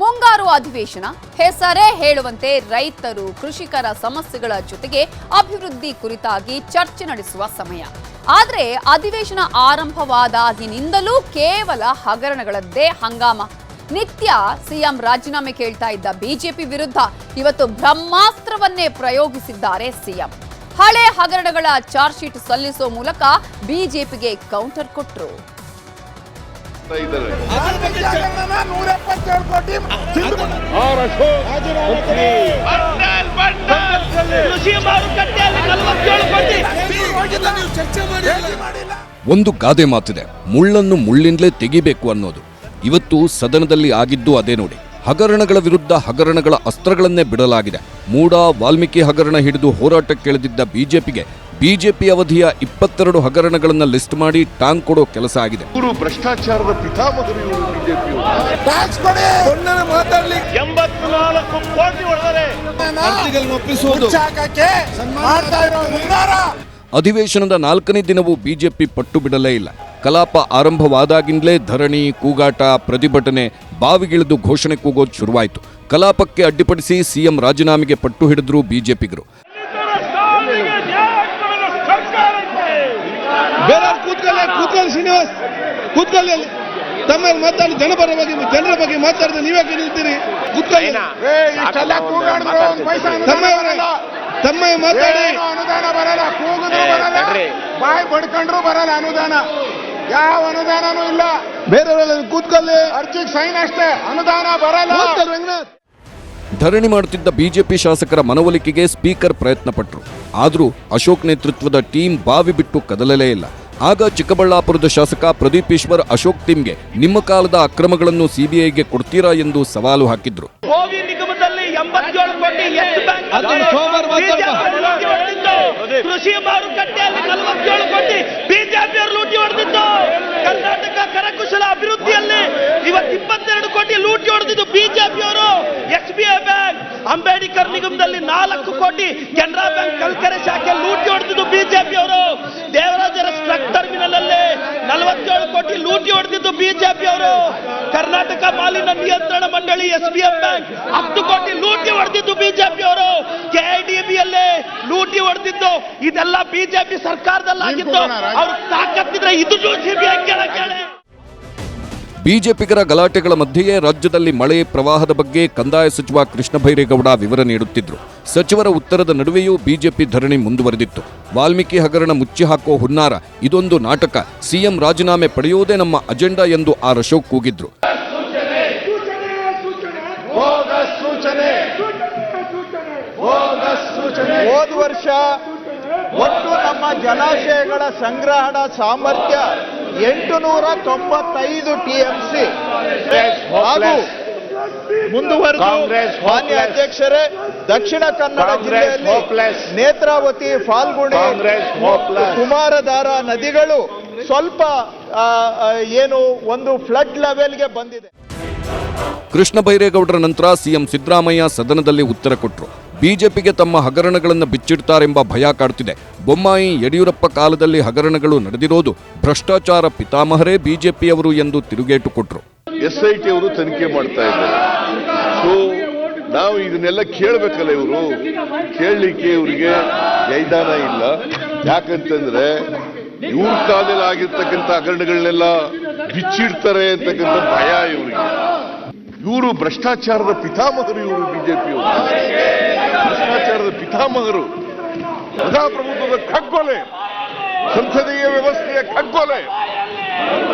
ಮುಂಗಾರು ಅಧಿವೇಶನ ಹೆಸರೇ ಹೇಳುವಂತೆ ರೈತರು, ಕೃಷಿಕರ ಸಮಸ್ಯೆಗಳ ಜೊತೆಗೆ ಅಭಿವೃದ್ಧಿ ಕುರಿತಾಗಿ ಚರ್ಚೆ ನಡೆಸುವ ಸಮಯ. ಆದರೆ ಅಧಿವೇಶನ ಆರಂಭವಾದಾಗಿನಿಂದಲೂ ಕೇವಲ ಹಗರಣಗಳದ್ದೇ ಹಂಗಾಮ. ನಿತ್ಯ ಸಿಎಂ ರಾಜೀನಾಮೆ ಕೇಳ್ತಾ ಇದ್ದ ಬಿಜೆಪಿ ವಿರುದ್ಧ ಇವತ್ತು ಬ್ರಹ್ಮಾಸ್ತ್ರವನ್ನೇ ಪ್ರಯೋಗಿಸಿದ್ದಾರೆ ಸಿಎಂ. ಹಳೆ ಹಗರಣಗಳ ಚಾರ್ಜ್ ಶೀಟ್ ಸಲ್ಲಿಸುವ ಮೂಲಕ ಬಿಜೆಪಿಗೆ ಕೌಂಟರ್ ಕೊಟ್ಟರು ಇದ್ದಾರೆ. ಒಂದು ಗಾದೆ ಮಾತಿದೆ ಮುಳ್ಳನ್ನು ಮುಳ್ಳಿಂದಲೇ ತೆಗಿಬೇಕು ಅನ್ನೋದು. ಇವತ್ತು ಸದನದಲ್ಲಿ ಆಗಿದ್ದು ಅದೇ ನೋಡಿ. ಹಗರಣಗಳ ವಿರುದ್ಧ ಹಗರಣಗಳ ಅಸ್ತ್ರಗಳನ್ನೇ ಬಿಡಲಾಗಿದೆ. ಮೂಡ ವಾಲ್ಮೀಕಿ ಹಗರಣ ಹಿಡಿದು ಹೋರಾಟಕ್ಕಿಳಿದಿದ್ದ ಬಿಜೆಪಿಗೆ ಬಿಜೆಪಿ ಅವಧಿಯ ಇಪ್ಪತ್ತೆರಡು ಹಗರಣಗಳನ್ನು ಲಿಸ್ಟ್ ಮಾಡಿ ಟಾಂಗ್ ಕೊಡೋ ಕೆಲಸ ಆಗಿದೆ. ಭ್ರಷ್ಟಾಚಾರದ ಅಧಿವೇಶನದ ನಾಲ್ಕನೇ ದಿನವೂ ಬಿಜೆಪಿ ಪಟ್ಟು ಬಿಡಲೇ ಇಲ್ಲ. ಕಲಾಪ ಆರಂಭವಾದಾಗಿಂದಲೇ ಧರಣಿ ಕೂಗಾಟ ಪ್ರತಿಭಟನೆ ಬಾವಿಗಿಳಿದು ಘೋಷಣೆ ಕೂಗೋದು ಶುರುವಾಯಿತು. ಕಲಾಪಕ್ಕೆ ಅಡ್ಡಿಪಡಿಸಿ ಸಿಎಂ ರಾಜೀನಾಮೆಗೆ ಪಟ್ಟು ಹಿಡಿದ್ರು ಬಿಜೆಪಿಗರು. ಬೇರೆ ಕೂತ್ಕೊಳ್ಳಿ ಕೂತ್ಕೊಳ್ಳಿ ಶ್ರೀನಿವಾಸ್. ಕೂತ್ಕೊಳ್ಳಿ ಅಲ್ಲಿ. ತಮ್ಮ ಮಾತಾಡಿ ಜನಪರ ಬಗ್ಗೆ ಜನರ ಬಗ್ಗೆ ಮಾತಾಡಿದ್ರೆ ನೀವ್ಯಾಕೆ ನಿಲ್ತೀರಿ ಕೂತ್ಕೊಳ್ಳಿ. ತಮ್ಮ ತಮ್ಮ ಮಾತಾಡಿ. ಅನುದಾನ ಬರಲ್ಲ ಕೂಗಿದ್ರು ಬರಲ್ಲ. ಬಾಯಿ ಬಡ್ಕೊಂಡ್ರು ಬರಲ್ಲ ಅನುದಾನ. ಯಾವ ಅನುದಾನನೂ ಇಲ್ಲ. ಬೇರೆಯವರೆಲ್ಲ ಕೂತ್ಕೊಳ್ಳಿ. ಅರ್ಜಿಗೆ ಸೈನ್ ಅಷ್ಟೇ. ಅನುದಾನ ಬರಲ್ಲ. ಧರಣಿ ಮಾಡುತ್ತಿದ್ದ ಬಿಜೆಪಿ ಶಾಸಕರ ಮನವೊಲಿಕೆಗೆ ಸ್ಪೀಕರ್ ಪ್ರಯತ್ನ ಪಟ್ಟರು ಆದರೂ ಅಶೋಕ್ ನೇತೃತ್ವದ ಟೀಮ್ ಬಾವಿ ಬಿಟ್ಟು ಕದಲಲೇ ಇಲ್ಲ. ಆಗ ಚಿಕ್ಕಬಳ್ಳಾಪುರದ ಶಾಸಕ ಪ್ರದೀಪ್ ಈಶ್ವರ್ ಅಶೋಕ್ ಟೀಮ್ಗೆ ನಿಮ್ಮ ಕಾಲದ ಅಕ್ರಮಗಳನ್ನು ಸಿಬಿಐಗೆ ಕೊಡ್ತೀರಾ ಎಂದು ಸವಾಲು ಹಾಕಿದ್ರು. ಕೃಷಿ ಮಾರುಕಟ್ಟೆಯಲ್ಲಿ ನಲವತ್ತೇಳು ಕೋಟಿ ಬಿಜೆಪಿ ಅವರು ಲೂಟಿ ಹೊಡೆದಿದ್ದು ಕರ್ನಾಟಕ ಕರಕುಶಲ ಅಭಿವೃದ್ಧಿಯಲ್ಲಿ ಇವತ್ತು ಇಪ್ಪತ್ತೆರಡು ಕೋಟಿ ಲೂಟಿ ಹೊಡೆದಿದ್ದು ಬಿಜೆಪಿ ಅವರು S B I bank Ambedkar ನಿಗಮದಲ್ಲಿ ನಾಲ್ಕು ಕೋಟಿ ಕೆನರಾ ಬ್ಯಾಂಕ್ ಕಲ್ಕರೆ ಶಾಖೆ ಲೂಟಿ ಹೊಡೆದಿದ್ದು ಬಿಜೆಪಿ ಅವರು ದೇವರಾಜರ ಸ್ಟ್ರಕ್ ಟರ್ಮಿನಲ್ ಅಲ್ಲಿ ನಲವತ್ತೇಳು ಕೋಟಿ ಲೂಟಿ ಹೊಡೆದಿದ್ದು ಬಿಜೆಪಿ ಅವರು ಕರ್ನಾಟಕ ಮಾಲಿನ್ಯ ನಿಯಂತ್ರಣ ಮಂಡಳಿ ಎಸ್ ಬಿ ಎಂ ಬ್ಯಾಂಕ್ ಹತ್ತು ಕೋಟಿ ಲೂಟಿ ಹೊಡೆದಿದ್ದು ಬಿಜೆಪಿ ಅವರು ಕೆಐಡಿಬಿಯಲ್ಲಿ ಲೂಟಿ ಹೊಡೆದಿದ್ದು. ಇದೆಲ್ಲ ಬಿಜೆಪಿ ಸರ್ಕಾರದಲ್ಲಾಗಿದ್ದು ಅವ್ರು ತಾಕತ್ತಿದ್ರೆ ಇದು ಸಿಬಿಐ ಕೇಳಿ. ಬಿಜೆಪಿಗರ ಗಲಾಟೆಗಳ ಮಧ್ಯೆಯೇ ರಾಜ್ಯದಲ್ಲಿ ಮಳೆ ಪ್ರವಾಹದ ಬಗ್ಗೆ ಕಂದಾಯ ಸಚಿವ ಕೃಷ್ಣ ಬೈರೇಗೌಡ ವಿವರ ನೀಡುತ್ತಿದ್ದರು ಸಚಿವರ ಉತ್ತರದ ನಡುವೆಯೂ ಬಿಜೆಪಿ ಧರಣಿ ಮುಂದುವರೆದಿತ್ತು. ವಾಲ್ಮೀಕಿ ಹಗರಣ ಮುಚ್ಚಿ ಹಾಕೋ ಹುನ್ನಾರ ಇದೊಂದು ನಾಟಕ. ಸಿಎಂ ರಾಜೀನಾಮೆ ಪಡೆಯುವುದೇ ನಮ್ಮ ಅಜೆಂಡಾ ಎಂದು ಆರ್ ಅಶೋಕ್ ಕೂಗಿದ್ರು. ವರ್ಷ ಒಟ್ಟು ನಮ್ಮ ಜಲಾಶಯಗಳ ಸಂಗ್ರಹಣ ಸಾಮರ್ಥ್ಯ ಎಂಟು ನೂರ ತೊಂಬತ್ತೈದು ಟಿಎಂಸಿ ಹಾಗೂ ಮುಂದುವರೆದು ಮಾನ್ಯ ಅಧ್ಯಕ್ಷರೇ ದಕ್ಷಿಣ ಕನ್ನಡ ಜಿಲ್ಲೆಯಲ್ಲಿ ನೇತ್ರಾವತಿ ಫಾಲ್ಗುಣಿ ಕುಮಾರಧಾರ ನದಿಗಳು ಸ್ವಲ್ಪ ಏನು ಒಂದು ಫ್ಲಡ್ ಲೆವೆಲ್ಗೆ ಬಂದಿದೆ. ಕೃಷ್ಣ ಬೈರೇಗೌಡರ ನಂತರ ಸಿಎಂ ಸಿದ್ದರಾಮಯ್ಯ ಸದನದಲ್ಲಿ ಉತ್ತರ ಕೊಟ್ಟರು. ಬಿಜೆಪಿಗೆ ತಮ್ಮ ಹಗರಣಗಳನ್ನು ಬಿಚ್ಚಿಡ್ತಾರೆಂಬ ಭಯ ಕಾಡುತ್ತಿದೆ ಬೊಮ್ಮಾಯಿ ಯಡಿಯೂರಪ್ಪ ಕಾಲದಲ್ಲಿ ಹಗರಣಗಳು ನಡೆದಿರೋದು ಭ್ರಷ್ಟಾಚಾರ ಪಿತಾಮಹರೇ ಬಿಜೆಪಿಯವರು ಎಂದು ತಿರುಗೇಟು ಕೊಟ್ಟರು ಎಸ್ಐಟಿ ಅವರು ತನಿಖೆ ಮಾಡ್ತಾ ಇದ್ದಾರೆ. ನಾವು ಇದನ್ನೆಲ್ಲ ಕೇಳಬೇಕಲ್ಲ ಇವರು. ಕೇಳಲಿಕ್ಕೆ ಇವರಿಗೆ ಜೈದಾನ ಇಲ್ಲ. ಯಾಕಂತಂದ್ರೆ ಇವ್ರ ಕಾಲದಲ್ಲಿ ಆಗಿರ್ತಕ್ಕಂಥ ಹಗರಣಗಳನ್ನೆಲ್ಲ ಬಿಚ್ಚಿಡ್ತಾರೆ ಅಂತಕ್ಕಂಥ ಭಯ ಇವರಿಗೆ. ಇವರು ಭ್ರಷ್ಟಾಚಾರದ ಪಿತಾಮಹರು, ಇವರು ಬಿಜೆಪಿ ಭ್ರಷ್ಟಾಚಾರದ ಪಿತಾಮಹರು. ಪ್ರಜಾಪ್ರಭುತ್ವದ ಕಗ್ಗೊಲೆ ಸಂಸದೀಯ ವ್ಯವಸ್ಥೆಯ ಕಗ್ಗೊಲೆ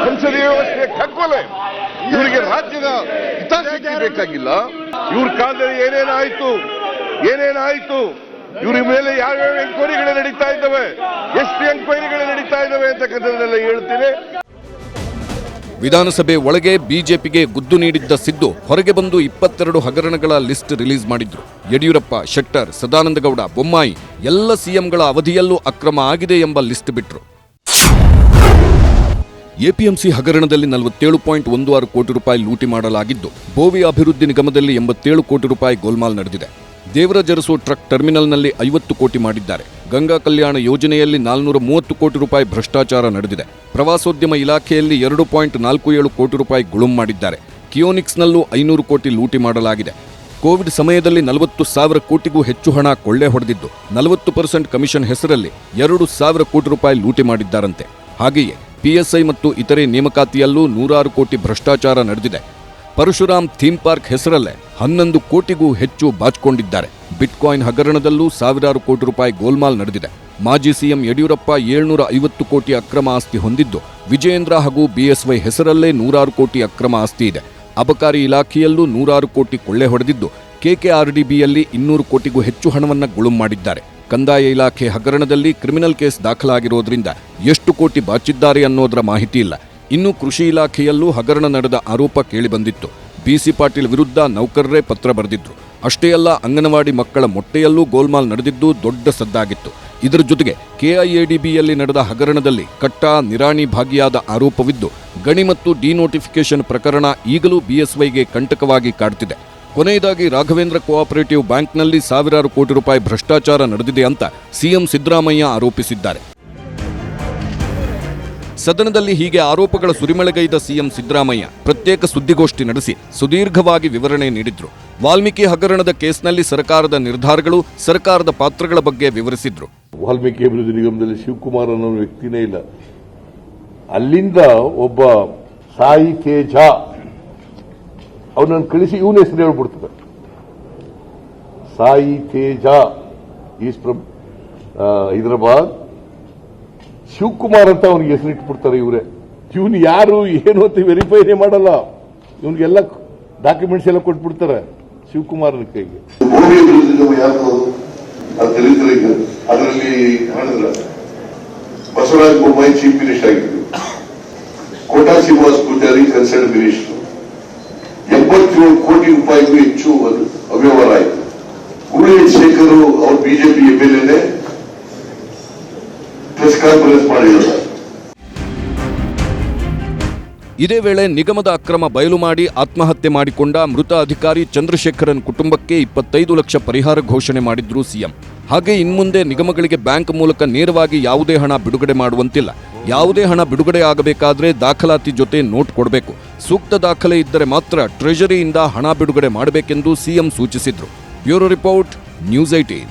ಸಂಸದೀಯ ವ್ಯವಸ್ಥೆಯ ಕಗ್ಗೊಲೆ ಇವರಿಗೆ ರಾಜ್ಯದ ಹಿತಾಸಕ್ತಿ ಬೇಕಾಗಿಲ್ಲ. ಇವ್ರ ಕಾಲದಲ್ಲಿ ಏನೇನಾಯ್ತು? ಏನೇನಾಯ್ತು? ಇವ್ರ ಮೇಲೆ ಯಾವ್ಯಾವ ಎಂಕ್ವೈರಿಗಳು ನಡೀತಾ ಇದ್ದಾವೆ? ಎಷ್ಟು ಎಂಕ್ವೈರಿಗಳು ನಡೀತಾ ಇದ್ದಾವೆ ಅಂತಕ್ಕಂಥದ್ದನ್ನೆಲ್ಲ ಹೇಳ್ತೀನಿ. ವಿಧಾನಸಭೆ ಒಳಗೆ ಬಿಜೆಪಿಗೆ ಗುದ್ದು ನೀಡಿದ್ದ ಸಿದ್ದು ಹೊರಗೆ ಬಂದು ಇಪ್ಪತ್ತೆರಡು ಹಗರಣಗಳ ಲಿಸ್ಟ್ ರಿಲೀಸ್ ಮಾಡಿದ್ರು. ಯಡಿಯೂರಪ್ಪ, ಶೆಟ್ಟರ್, ಸದಾನಂದಗೌಡ, ಬೊಮ್ಮಾಯಿ ಎಲ್ಲ ಸಿಎಂಗಳ ಅವಧಿಯಲ್ಲೂ ಅಕ್ರಮ ಆಗಿದೆ ಎಂಬ ಲಿಸ್ಟ್ ಬಿಟ್ರು. ಎಪಿಎಂಸಿ ಹಗರಣದಲ್ಲಿ ನಲವತ್ತೇಳು ಪಾಯಿಂಟ್ ಒಂದು ಆರು ಕೋಟಿ ರೂಪಾಯಿ ಲೂಟಿ ಮಾಡಲಾಗಿದ್ದು ಬೋವಿ ಅಭಿವೃದ್ಧಿ ನಿಗಮದಲ್ಲಿ ಎಂಬತ್ತೇಳು ಕೋಟಿ ರೂಪಾಯಿ ಗೋಲ್ಮಾಲ್ ನಡೆದಿದೆ. ದೇವರಜರಸು ಟ್ರಕ್ ಟರ್ಮಿನಲ್ನಲ್ಲಿ ಐವತ್ತು ಕೋಟಿ ಮಾಡಿದ್ದಾರೆ. ಗಂಗಾ ಕಲ್ಯಾಣ ಯೋಜನೆಯಲ್ಲಿ ನಾಲ್ನೂರ ಮೂವತ್ತು ಕೋಟಿ ರೂಪಾಯಿ ಭ್ರಷ್ಟಾಚಾರ ನಡೆದಿದೆ. ಪ್ರವಾಸೋದ್ಯಮ ಇಲಾಖೆಯಲ್ಲಿ ಎರಡು ಪಾಯಿಂಟ್ ನಾಲ್ಕು ಏಳು ಕೋಟಿ ರೂಪಾಯಿ ಗುಳುಂ ಮಾಡಿದ್ದಾರೆ. ಕಿಯೋನಿಕ್ಸ್ನಲ್ಲೂ ಐನೂರು ಕೋಟಿ ಲೂಟಿ ಮಾಡಲಾಗಿದೆ. ಕೋವಿಡ್ ಸಮಯದಲ್ಲಿ ನಲವತ್ತು ಸಾವಿರ ಕೋಟಿಗೂ ಹೆಚ್ಚು ಹಣ ಕೊಳ್ಳೆ ಹೊಡೆದಿದ್ದು, ನಲವತ್ತು ಪರ್ಸೆಂಟ್ ಕಮಿಷನ್ ಹೆಸರಲ್ಲಿ ಎರಡು ಸಾವಿರ ಕೋಟಿ ರೂಪಾಯಿ ಲೂಟಿ ಮಾಡಿದ್ದಾರಂತೆ. ಹಾಗೆಯೇ, ಪಿಎಸ್ಐ ಮತ್ತು ಇತರೆ ನೇಮಕಾತಿಯಲ್ಲೂ ನೂರಾರು ಕೋಟಿ ಭ್ರಷ್ಟಾಚಾರ ನಡೆದಿದೆ. ಪರಶುರಾಮ್ ಥೀಮ್ ಪಾರ್ಕ್ ಹೆಸರಲ್ಲೇ ಹನ್ನೊಂದು ಕೋಟಿಗೂ ಹೆಚ್ಚು ಬಾಚಿಕೊಂಡಿದ್ದಾರೆ. ಬಿಟ್ಕಾಯಿನ್ ಹಗರಣದಲ್ಲೂ ಸಾವಿರಾರು ಕೋಟಿ ರೂಪಾಯಿ ಗೋಲ್ಮಾಲ್ ನಡೆದಿದೆ. ಮಾಜಿ ಸಿಎಂ ಯಡಿಯೂರಪ್ಪ ಏಳ್ನೂರ ಐವತ್ತು ಕೋಟಿ ಅಕ್ರಮ ಆಸ್ತಿ ಹೊಂದಿದ್ದು, ವಿಜಯೇಂದ್ರ ಹಾಗೂ ಬಿಎಸ್ವೈ ಹೆಸರಲ್ಲೇ ನೂರಾರು ಕೋಟಿ ಅಕ್ರಮ ಆಸ್ತಿ ಇದೆ. ಅಬಕಾರಿ ಇಲಾಖೆಯಲ್ಲೂ ನೂರಾರು ಕೋಟಿ ಕೊಳ್ಳೆ ಹೊಡೆದಿದ್ದು, ಕೆಕೆಆರ್ಡಿಬಿಯಲ್ಲಿ ಇನ್ನೂರು ಕೋಟಿಗೂ ಹೆಚ್ಚು ಹಣವನ್ನು ಗುಳುಂ ಮಾಡಿದ್ದಾರೆ. ಕಂದಾಯ ಇಲಾಖೆ ಹಗರಣದಲ್ಲಿ ಕ್ರಿಮಿನಲ್ ಕೇಸ್ ದಾಖಲಾಗಿರೋದ್ರಿಂದ ಎಷ್ಟು ಕೋಟಿ ಬಾಚಿದ್ದಾರೆ ಅನ್ನೋದರ ಮಾಹಿತಿ ಇಲ್ಲ. ಇನ್ನು ಕೃಷಿ ಇಲಾಖೆಯಲ್ಲೂ ಹಗರಣ ನಡೆದ ಆರೋಪ ಕೇಳಿಬಂದಿತ್ತು. ಬಿಸಿ ಪಾಟೀಲ್ ವಿರುದ್ಧ ನೌಕರರೇ ಪತ್ರ ಬರೆದಿದ್ರು. ಅಷ್ಟೇ ಅಲ್ಲ, ಅಂಗನವಾಡಿ ಮಕ್ಕಳ ಮೊಟ್ಟೆಯಲ್ಲೂ ಗೋಲ್ಮಾಲ್ ನಡೆದಿದ್ದು ದೊಡ್ಡ ಸದ್ದಾಗಿತ್ತು. ಇದರ ಜೊತೆಗೆ ಕೆಐಎಡಿಬಿಯಲ್ಲಿ ನಡೆದ ಹಗರಣದಲ್ಲಿ ಕಟ್ಟ, ನಿರಾಣಿ ಭಾಗಿಯಾದ ಆರೋಪವಿದ್ದು, ಗಣಿ ಮತ್ತು ಡಿನೋಟಿಫಿಕೇಶನ್ ಪ್ರಕರಣ ಈಗಲೂ ಬಿಎಸ್ವೈಗೆ ಕಂಟಕವಾಗಿ ಕಾಡ್ತಿದೆ. ಕೊನೆಯದಾಗಿ ರಾಘವೇಂದ್ರ ಕೋಆಪರೇಟಿವ್ ಬ್ಯಾಂಕ್ನಲ್ಲಿ ಸಾವಿರಾರು ಕೋಟಿ ರೂಪಾಯಿ ಭ್ರಷ್ಟಾಚಾರ ನಡೆದಿದೆ ಅಂತ ಸಿಎಂ ಸಿದ್ದರಾಮಯ್ಯ ಆರೋಪಿಸಿದ್ದಾರೆ. ಸದನದಲ್ಲಿ ಹೀಗೆ ಆರೋಪಗಳ ಸುರಿಮಳೆಗೈದ ಸಿಎಂ ಸಿದ್ದರಾಮಯ್ಯ ಪ್ರತ್ಯೇಕ ಸುದ್ದಿಗೋಷ್ಠಿ ನಡೆಸಿ ಸುದೀರ್ಘವಾಗಿ ವಿವರಣೆ ನೀಡಿದ್ರು. ವಾಲ್ಮೀಕಿ ಹಗರಣದ ಕೇಸ್ನಲ್ಲಿ ಸರ್ಕಾರದ ನಿರ್ಧಾರಗಳು, ಸರ್ಕಾರದ ಪಾತ್ರಗಳ ಬಗ್ಗೆ ವಿವರಿಸಿದ್ರು. ವಾಲ್ಮೀಕಿ ಅಭಿವೃದ್ಧಿ ನಿಗಮದಲ್ಲಿ ಶಿವಕುಮಾರ್ ಅನ್ನೋ ವ್ಯಕ್ತಿನೇ ಇಲ್ಲ. ಅಲ್ಲಿಂದ ಒಬ್ಬ ಸಾಯಿ ತೇಜ ಅವನನ್ನು ಕಳಿಸಿ ಇವನ ಹೆಸರು ಹೇಳ್ಬಿಡ್ತದೆ. ಸಾಯಿ ತೇಜ ಈಸ್ ಫ್ರಮ್ ಹೈದರಾಬಾದ್ ಶಿವಕುಮಾರ್ ಅಂತ ಅವನಿಗೆ ಹೆಸರು ಇಟ್ಬಿಡ್ತಾರೆ ಇವರೇ. ಇವನು ಯಾರು, ಏನು ಅಂತ ವೆರಿಫೈನೇ ಮಾಡಲ್ಲ. ಇವನಿಗೆಲ್ಲ ಡಾಕ್ಯುಮೆಂಟ್ಸ್ ಎಲ್ಲ ಕೊಟ್ಬಿಡ್ತಾರೆ ಶಿವಕುಮಾರ್ ಕೈಗೆ. ಅದರಲ್ಲಿ ಬಸವರಾಜ ಬೊಮ್ಮಾಯಿ ಚೀಫ್ ಮಿನಿಸ್ಟರ್ ಆಗಿದ್ರು ಕೋಟಾ ಶ್ರೀನಿವಾಸ್ ಪೂಜಾರಿ ಕನ್ಸರ್ನ್ ಮಿನಿಸ್ಟರ್ ಎಂಬತ್ತೇಳು ಕೋಟಿ ರೂಪಾಯಿಗೂ ಹೆಚ್ಚು ಅವ್ಯವಹಾರ ಆಯಿತು. ಗುಳಿ ಶೇಖರ್ ಅವರು ಬಿಜೆಪಿ ಎಂ ಮಾಡಿದ್ದಾರೆ ಇದೇ ವೇಳೆ ನಿಗಮದ ಅಕ್ರಮ ಬಯಲು ಮಾಡಿ ಆತ್ಮಹತ್ಯೆ ಮಾಡಿಕೊಂಡ ಮೃತ ಅಧಿಕಾರಿ ಚಂದ್ರಶೇಖರನ್ ಕುಟುಂಬಕ್ಕೆ ಇಪ್ಪತ್ತೈದು ಲಕ್ಷ ಪರಿಹಾರ ಘೋಷಣೆ ಮಾಡಿದ್ರು ಸಿಎಂ. ಹಾಗೆ ಇನ್ಮುಂದೆ ನಿಗಮಗಳಿಗೆ ಬ್ಯಾಂಕ್ ಮೂಲಕ ನೇರವಾಗಿ ಯಾವುದೇ ಹಣ ಬಿಡುಗಡೆ ಮಾಡುವಂತಿಲ್ಲ. ಯಾವುದೇ ಹಣ ಬಿಡುಗಡೆ ಆಗಬೇಕಾದ್ರೆ ದಾಖಲಾತಿ ಜೊತೆ ನೋಟ್ ಕೊಡಬೇಕು. ಸೂಕ್ತ ದಾಖಲೆ ಇದ್ದರೆ ಮಾತ್ರ ಟ್ರೆಜರಿಯಿಂದ ಹಣ ಬಿಡುಗಡೆ ಮಾಡಬೇಕೆಂದು ಸಿಎಂ ಸೂಚಿಸಿದ್ರು. Bureau report, news eighteen